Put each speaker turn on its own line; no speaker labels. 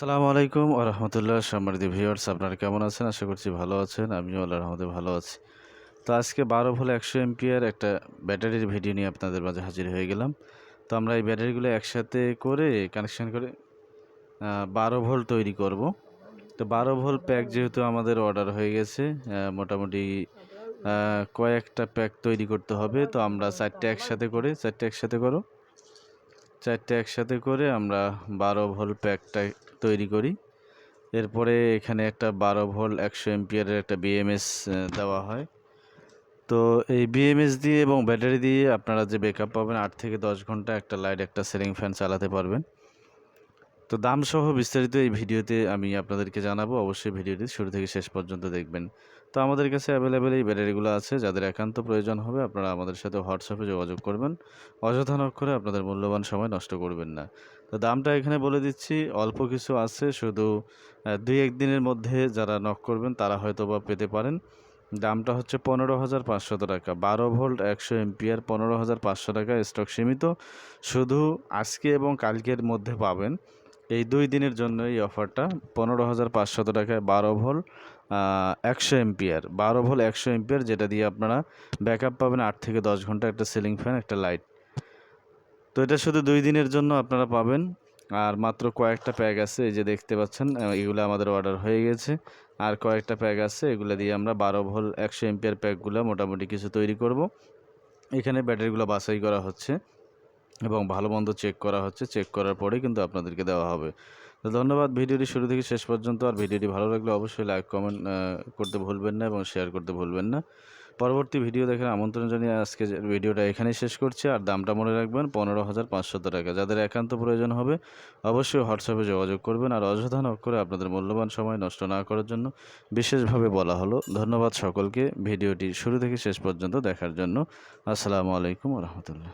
সালামু আলাইকুম ও রহমতুল্লাহ সম্মানিত ভিউয়ার্স, আপনারা কেমন আছেন? আশা করছি ভালো আছেন, আমিও আল্লাহ রহমতে ভালো আছি। তো আজকে বারো ভোল একশো এমপিয়ার একটা ব্যাটারির ভিডিও নিয়ে আপনাদের মাঝে হাজির হয়ে গেলাম। তো আমরা এই ব্যাটারিগুলো একসাথে করে কানেকশন করে বারো ভোল তৈরি করব। তো বারো ভোল প্যাক যেহেতু আমাদের অর্ডার হয়ে গেছে মোটামুটি কয়েকটা প্যাক তৈরি করতে হবে। তো আমরা চারটে একসাথে করে, চারটে একসাথে করো। চারটে একসাথে করে আমরা বারো ভোল প্যাকটা তৈরি করি। এরপরে এখানে একটা বারো ভোল একশো এমপিয়ারের একটা বিএমএস দেওয়া হয়। তো এই বিএমএস দিয়ে এবং ব্যাটারি দিয়ে আপনারা যে ব্যাকআপ পাবেন, আট থেকে দশ ঘণ্টা একটা লাইট একটা সিলিং ফ্যান চালাতে পারবেন। তো দাম সহ বিস্তারিত এই ভিডিওতে আমি আপনাদেরকে জানাব। অবশ্যই ভিডিওটি শুরু থেকে শেষ পর্যন্ত দেখবেন। তো আমাদের কাছে অ্যাভেলেবেল এই ব্যাটারিগুলো আছে। যাদের একান্ত প্রয়োজন হবে, আপনারা আমাদের সাথে হোয়াটসঅ্যাপে যোগাযোগ করবেন। অযথা নক করে আপনাদের মূল্যবান সময় নষ্ট করবেন না। তো দামটা এখানে বলে দিচ্ছি, অল্প কিছু আছে। শুধু দুই এক দিনের মধ্যে যারা নক করবেন, তারা হয়তো বা পেতে পারেন। দামটা হচ্ছে পনেরো হাজার পাঁচশত টাকা। বারো ভোল্ট, একশো এমপিয়ার পনেরো হাজার পাঁচশো টাকা স্টক সীমিত। শুধু আজকে এবং কালকের মধ্যে পাবেন। এই দুই দিনের জন্য এই অফারটা। পনেরো হাজার পাঁচশত টাকায় বারো ভোল একশো এমপিয়ার বারো ভোল, একশো এমপিয়ার যেটা দিয়ে আপনারা ব্যাকআপ পাবেন আট থেকে দশ ঘণ্টা একটা সিলিং ফ্যান, একটা লাইট। তো এটা শুধু দুই দিনের জন্য আপনারা পাবেন। আর মাত্র কয়েকটা প্যাক আছে, এই যে দেখতে পাচ্ছেন এগুলো আমাদের অর্ডার হয়ে গেছে। আর কয়েকটা প্যাক আছে, এগুলো দিয়ে আমরা বারো ভোল, একশো এমপিয়ার প্যাকগুলো মোটামুটি কিছু তৈরি করব। এখানে ব্যাটারিগুলো বাছাই করা হচ্ছে। এবং ভালো মন্দ চেক করা হচ্ছে। চেক করার পরে কিন্তু আপনাদেরকে দেওয়া হবে। তো ধন্যবাদ ভিডিওটি শুরু থেকে শেষ পর্যন্ত। আর ভিডিওটি ভালো লাগলে অবশ্যই লাইক কমেন্ট করতে ভুলবেন না এবং শেয়ার করতে ভুলবেন না। পরবর্তী ভিডিও দেখার আমন্ত্রণ জানিয়ে আজকে ভিডিওটা এখানেই শেষ করছি। আর দামটা মনে রাখবেন, পনেরো হাজার পাঁচশত টাকা। যাদের একান্ত প্রয়োজন হবে, অবশ্যই হোয়াটসঅ্যাপে যোগাযোগ করবেন। আর অযথা নক করে আপনাদের মূল্যবান সময় নষ্ট না করার জন্য বিশেষভাবে বলা হলো। ধন্যবাদ সকলকে। ভিডিওটি শুরু থেকে শেষ পর্যন্ত দেখার জন্য। আসসালামু আলাইকুম রহমতুল্লাহ।